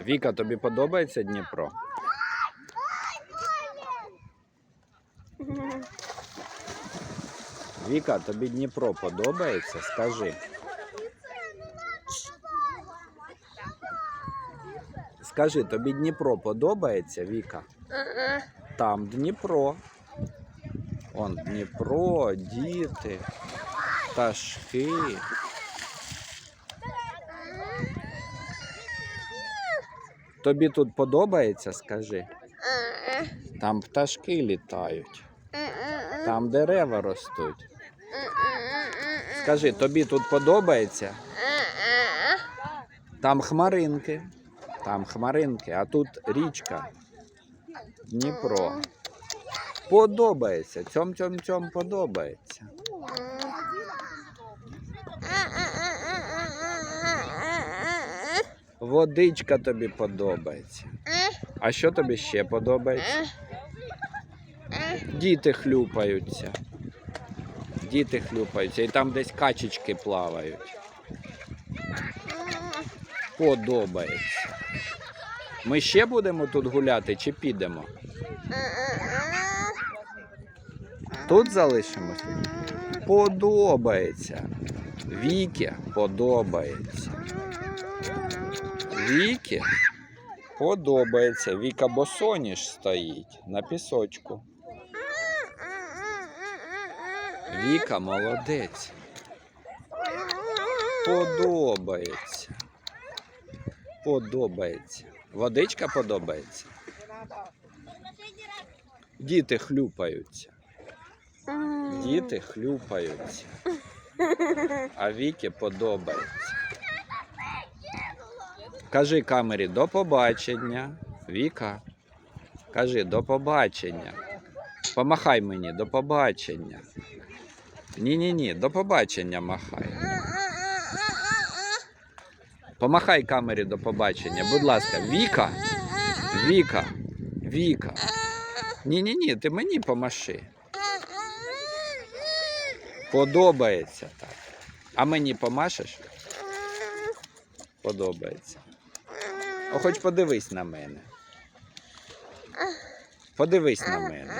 Віка, тобі подобається Дніпро? Віка, тобі Дніпро подобається? Скажи. Скажи, тобі Дніпро подобається, Віка? Там Дніпро. Он Дніпро, діти, пташки. Тобі тут подобається, скажи? Там пташки літають, там дерева ростуть. Скажи, тобі тут подобається? Там хмаринки. Там хмаринки, а тут річка. Дніпро. Подобається. Цьом цьом цьом подобається. Водичка тобі подобається. А що тобі ще подобається? Діти хлюпаються. Діти хлюпаються. І там десь качечки плавають. Подобається. Ми ще будемо тут гуляти чи підемо? Тут залишимось? Подобається. Вікі подобається. Вікі подобається. Віка босоніж стоїть на пісочку. Віка молодець. Подобається. Подобається. Водичка подобається. Діти хлюпаються. Діти хлюпаються. А Вікі подобається. Кажи камері до побачення. Віка. Кажи до побачення. Помахай мені до побачення. Ні-ні-ні, до побачення махай. Помахай камері до побачення. Будь ласка, Віка. Віка. Віка. Ні-ні-ні, ти мені помаши. Подобається так. А мені помашеш? Подобається. О, хоч подивись на мене. Подивись на мене.